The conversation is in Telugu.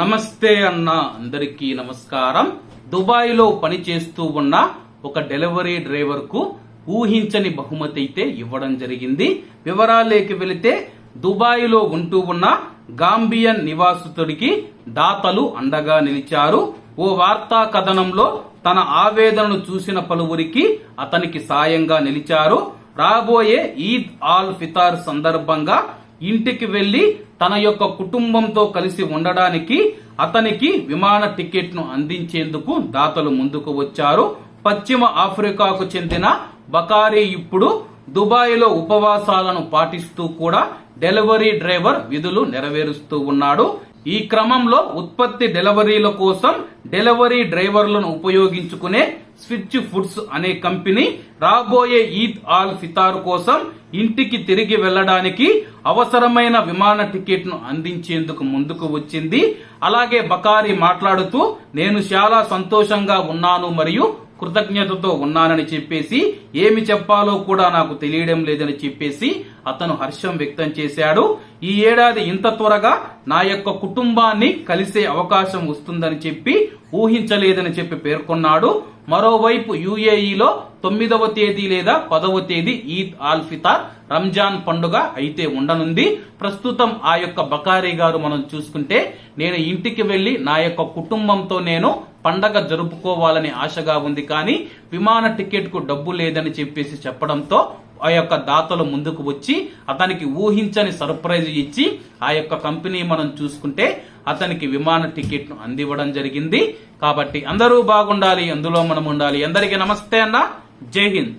నమస్తే అన్న అందరికీ నమస్కారం. దుబాయ్లో పనిచేస్తూ ఉన్న ఒక డెలివరీ డ్రైవర్కు ఊహించని బహుమతి అయితే ఇవ్వడం జరిగింది. వివరాలేకి వెళితే దుబాయ్లో ఉంటూ ఉన్న గాంబియన్ నివాసితుడికి దాతలు అండగా నిలిచారు. ఓ వార్తా కథనంలో తన ఆవేదనను చూసిన పలువురికి అతనికి సాయంగా నిలిచారు. రాబోయే ఈద్ ఆల్ ఫితార్ సందర్భంగా ఇంటికి వెళ్ళి తన యొక్క కుటుంబంతో కలిసి ఉండడానికి అతనికి విమాన టికెట్ను అందించేందుకు దాతలు ముందుకు వచ్చారు. పశ్చిమ ఆఫ్రికాకు చెందిన బకారీ ఇప్పుడు దుబాయ్లో ఉపవాసాలను పాటిస్తూ కూడా డెలివరీ డ్రైవర్ విధులు నెరవేరుస్తూ ఉన్నాడు. ఈ క్రమంలో ఉత్పత్తి డెలివరీల కోసం డెలివరీ డ్రైవర్లను ఉపయోగించుకునే స్విచ్ ఫుడ్స్ అనే కంపెనీ రాబోయే ఈద్ ఆల్ ఫితార్ కోసం ఇంటికి తిరిగి వెళ్ళడానికి అవసరమైన విమాన టికెట్ను అందించేందుకు ముందుకు వచ్చింది. అలాగే బకారి మాట్లాడుతూ నేను చాలా సంతోషంగా ఉన్నాను మరియు కృతజ్ఞతతో ఉన్నానని చెప్పేసి ఏమి చెప్పాలో కూడా నాకు తెలియడం లేదని చెప్పేసి అతను హర్షం వ్యక్తం చేశాడు. ఈ ఏడాది ఇంత త్వరగా నా యొక్క కుటుంబాన్ని కలిసే అవకాశం వస్తుందని చెప్పి ఊహించలేదని చెప్పి పేర్కొన్నాడు. మరోవైపు యుఏఈలో తొమ్మిదవ తేదీ లేదా పదవ తేదీ ఈద్ ఆల్ ఫితార్ రంజాన్ పండుగ అయితే ఉండనుంది. ప్రస్తుతం ఆ యొక్క బకారీ గారు మనం చూసుకుంటే నేను ఇంటికి వెళ్ళి నా యొక్క కుటుంబంతో నేను పండగ జరుపుకోవాలని ఆశగా ఉంది కానీ విమాన టికెట్కు డబ్బు లేదని చెప్పేసి చెప్పడంతో ఆ యొక్క దాతలు ముందుకు వచ్చి అతనికి ఊహించని సర్ప్రైజ్ ఇచ్చి ఆ యొక్క కంపెనీ మనం చూసుకుంటే అతనికి విమాన టికెట్ను అందివ్వడం జరిగింది. కాబట్టి అందరూ బాగుండాలి అందులో మనం ఉండాలి. అందరికీ నమస్తే అన్న. జై హింద్.